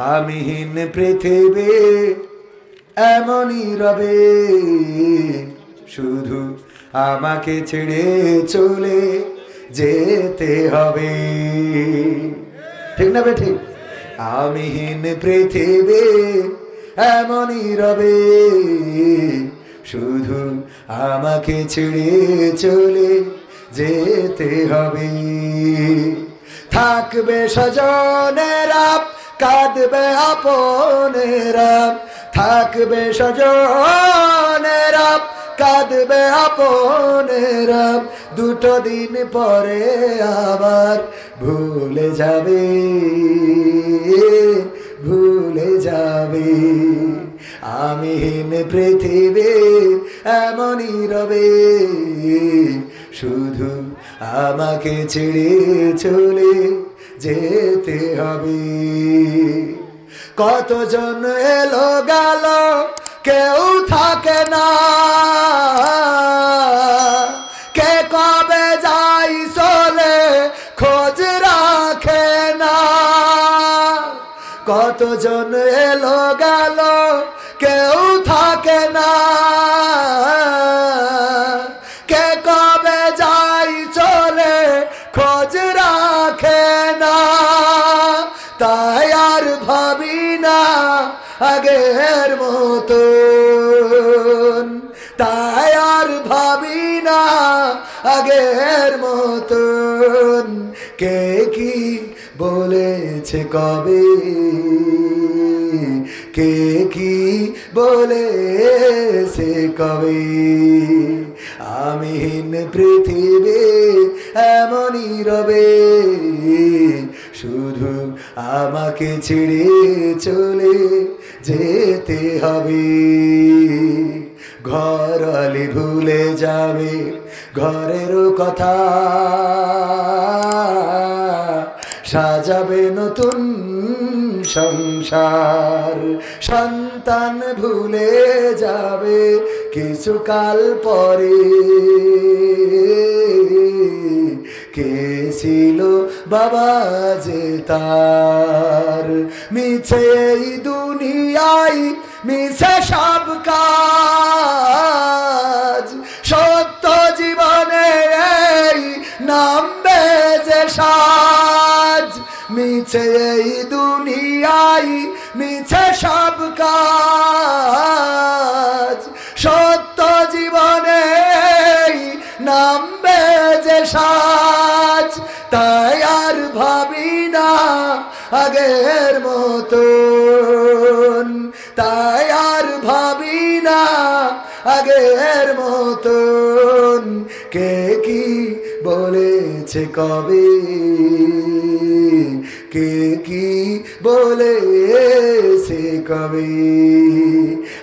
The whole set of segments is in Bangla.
আমিহীন পৃথিবী এমনই রবে। শুধু আমাকে ছেড়ে চলে যেতে হবে। ঠিক না বে ঠিক? আমিহীন পৃথিবী এমনই রবে। শুধু আমাকে ছেড়ে চলে যেতে হবে। থাকবে সজনেরা কাঁদবে আপনেরা, থাকবে সজনেরা কাঁদবে আপনেরা। দুটো দিন পরে আবার ভুলে যাবে ভুলে যাবে। আমি আমিহীন পৃথিবী এমনই রবে, শুধু আমাকে ছেড়ে চলে যেতে হবে। কতজন এলো গেল, কেউ থাকে না। কে কবে যাই চলে খোঁজ রাখে না। কতজন এলো গেল আগের মতন। তাই আর ভাবি না আগের মতন। কে কি বলেছে কবে? কে কি বলেছে কবে? আমিহীন পৃথিবী এমনই রবে। শুধু আমাকে ছেড়ে চলে যেতে হবে। ঘর আলি ভুলে যাবে ঘরেরও কথা সাজাবে নতুন সংসার। সন্তান ভুলে যাবে কিছুকাল পরে কে ছিল বাবা যে তার। মিছে এই মিছে সব কাজ। সত্য জীবনে এই নামবে যে সাজ। মিছে এই দুনিয়ায়, মিছে সব কাজ। সত্য জীবনে এই নামবে যে সাজ। তাই আর ভাবি না আগের মতন। তাই আর ভাবি না আগের মতন। কে কি বলেছে কবে? কে কি বলেছে কবে?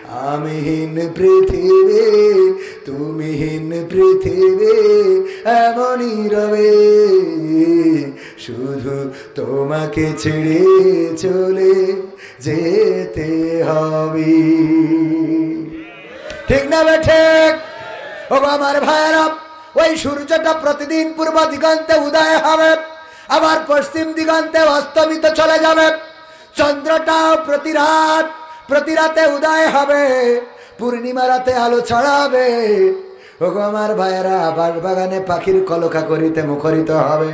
আমিহীন পৃথিবী, তুমিহীন পৃথিবী, এমনই রবে। শুধু তোমাকে ছেড়ে চলে যেতে হবে। ঠিক না ঠিক? ও আমার ভাইয়েরা ওই সূর্যটা প্রতিদিন পূর্ব দিগন্তে উদয় হবে। আবার পশ্চিম দিগন্তে অস্তমিত চলে যাবে। চন্দ্রটাও প্রতি রাত, প্রতি রাতে উদয় হবে। পূর্ণিমা রাতে আলো ছড়াবে। ওগো আমার ভাইয়েরা বাগানে পাখির কলকা করিতে মুখরিত হবে।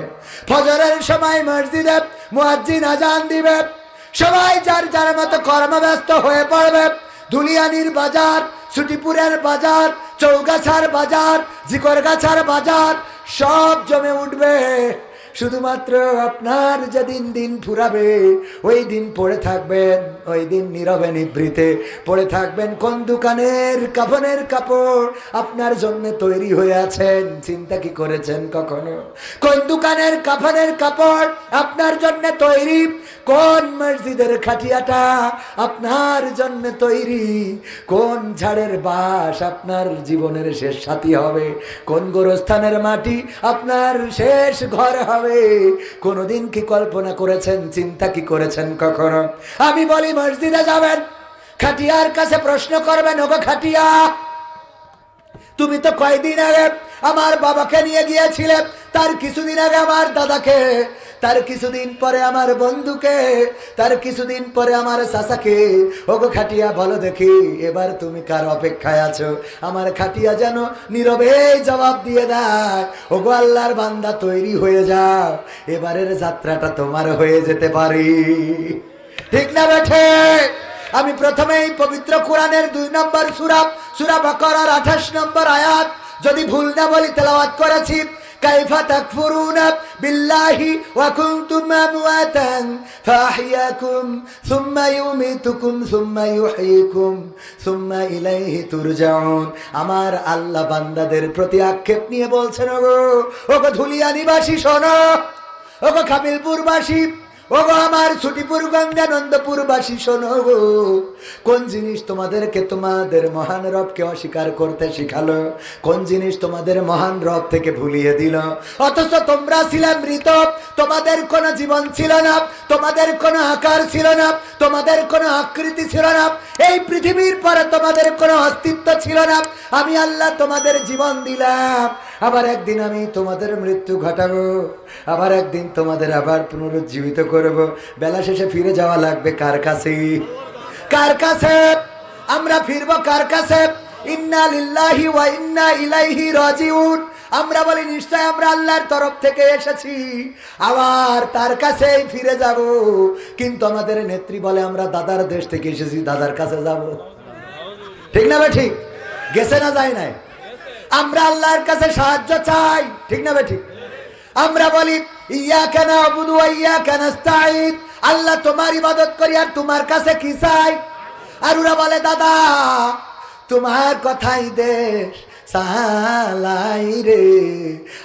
ফজরের সময় মসজিদে মুয়াজ্জিন আজান দিবে। সবাই যার যার মতো কর্মব্যস্ত হয়ে পড়বে। ধুলিয়ানির বাজার, সুটিপুরের বাজার, চৌগাছার বাজার, জিকরগাছার বাজার, সব জমে উঠবে। শুধুমাত্র আপনার যেদিন দিন ফুরাবে, ওই দিন পড়ে থাকবেন, ওই দিন নীরবে নিভৃতে। পড়ে থাকবেন কোন দোকানের কাফনের কাপড়? আপনার জন্য তৈরি হয়ে আছেন, চিন্তা কি করেছেন কখনো? কোন দোকানের কাফনের কাপড় আপনার জন্য তৈরি? কোন মসজিদের খাটিয়াটা আপনার জন্য তৈরি? কোন ঝাড়ের বাস আপনার জীবনের শেষ সাথী হবে? কোন গোরস্থানের মাটি আপনার শেষ ঘর হবে? কোনোদিন কি কল্পনা করেছেন, চিন্তা কি করেছেন কখনো? আমি বলি, মসজিদে যাবেন, খাটিয়ার কাছে প্রশ্ন করবেন, ওগো খাটিয়া, তুমি তো কয়দিন আগে আমার বাবাকে নিয়ে গিয়েছিলে, তার কিছুদিন আগে আমার দাদাকে তার কিছুদিন পরে আমার বন্ধুকে, তার কিছুদিন পরে আমার চাচাকে ওগো খাটিয়া বলো দেখি, এবার তুমি কার অপেক্ষায় আছো? আমার খাটিয়া যেন নীরবে জবাব দিয়ে দেয়, ওগো আল্লাহর বান্দা তৈরি হয়ে যাও, এবারের যাত্রাটা তোমার হয়ে যেতে পারি। ঠিক না বেঠে? আমি প্রথমেই পবিত্র কোরআনের দুই নম্বর সুরাব সুরা বাকরার আঠাশ নম্বর আয়াত, যদি ভুল না বলি তেলাওয়াত করেছি। তাকফুরুনা বিল্লাহি ওয়া কুনতুম আমওয়াতান ফাহিয়াকুম সুম্মা ইউমিতুকুম সুম্মা ইউহয়িকুম সুম্মা ইলাইহি তুরজাউন আমার আল্লাহ বান্দাদের প্রতি আক্ষেপ নিয়ে বলছেন, ওগো ওগো ধুলিয়া নিবাসী শোনো, ওগো খাবিলপুরবাসী আমার ছুটিপুর গো। কোন জিনিস তোমাদেরকে তোমাদের মহান রবকে অস্বীকার করতে শিখালো? কোন জিনিস তোমাদের মহান রব থেকে ভুলিয়ে দিল? অথচ তোমরা ছিলে মৃত, তোমাদের কোনো জীবন ছিল না, তোমাদের কোনো আকার ছিল না, তোমাদের কোনো আকৃতি ছিল না, এই পৃথিবীর পরে তোমাদের কোনো অস্তিত্ব ছিল না। আমি আল্লাহ তোমাদের জীবন দিলাম। আবার একদিন আমি তোমাদের মৃত্যু ঘটাবো, আবার একদিন তোমাদের আবার পুনরুজ্জীবিত করব। বেলা শেষে ফিরে যাওয়া লাগবে কার কাছে? কার কাছে? আমরা ফিরবো কার কাছে? ইন্না লিল্লাহি ওয়া ইন্না ইলাইহি রাজিউন। আমরা বলি, নিশ্চয় আমরা আল্লাহর তরফ থেকে এসেছি। আবার তার কাছেই ফিরে যাব। কিন্তু আমাদের নেত্রী বলে, আমরা দাদার দেশ থেকে এসেছি, দাদার কাছে যাব। ঠিক না বে ঠিক? গেছে না যায় নাই? আমরা আল্লাহর কাছে সাহায্য চাই। ঠিক না বে ঠিক আমরা বলি ইয়া কেন আবুদু ইয়া কেন আল্লাহ তোমার ইবাদত করি আর তোমার কাছে কি চাই? আর ওরা বলে, দাদা, তোমার কথাই দেশ রে।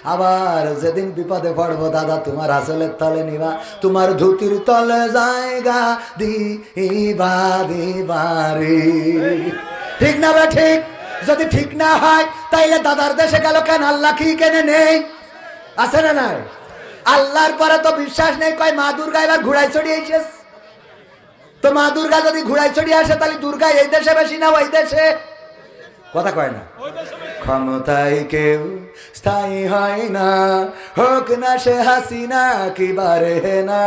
আবার যেদিন বিপদে পড়ব, দাদা, তোমার আসলের তলে নিবা, তোমার ধুতির তলে জায়গা দিবা দিবা রে। ঠিক না বে ঠিক যদি ঠিক না হয়, তাইলে দাদার দেশে গেল কেন? আল্লাহ কি কেনে নেই? আছে না নাই? আল্লাহর পরে তো বিশ্বাস নেই, কয়, মা দুর্গা এবার ঘুরাই চড়িয়েছিস তো মা দুর্গা যদি ঘুরাই চড়িয়ে আসে, তাহলে দুর্গা এই দেশে বেশি না ওই দেশে? কথা কয় না। ক্ষমতায় কেউ স্থায়ী হয় না। হোক না সে হাসিনা, কি বারে না।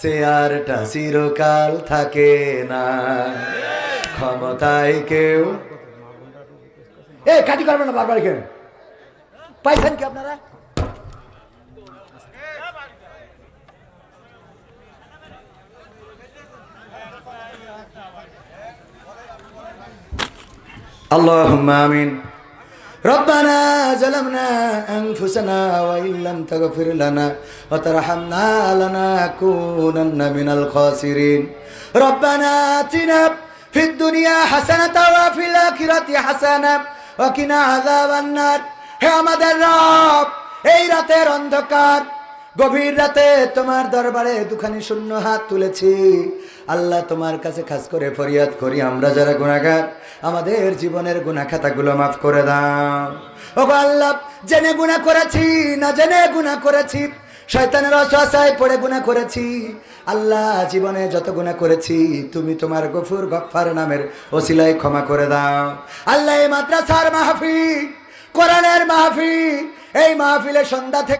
সে আরটা চিরকাল থাকে না। ক্ষমতায় কেউ এ কাটি করবে না বারবার কেন পাইছেন কি আপনারা اللهم آمين ربنا ظلمنا أنفسنا وإن لم تغفر لنا وترحمنا لنكونن من الخاسرين ربنا آتنا في الدنيا حسنة وفي الآخرة حسنة অকিনা আজাব আন্নার। হে আমাদের রব, এই রাতের অন্ধকার, গভীর রাতে তোমার দরবারে দুখানি শূন্য হাত তুলেছি। আল্লাহ তোমার কাছে খাস করে ফরিয়াদ করি, আমরা যারা গুণাগার আমাদের জীবনের গুণা খাতাগুলো মাফ করে দাও। ও আল্লাহ, জেনে গুণা করেছি, না জেনে গুণা করেছি শয়তানের অসহায় পড়ে গুণা করেছি। আল্লাহ জীবনে যত গুণা করেছি, তুমি তোমার গফুর গফার নামের ওসিলায় ক্ষমা করে দাও। আল্লাহ মাদ্রাসার মাহফি কোরআনের মাহফি এই মাহফিলে সন্ধ্যা থেকে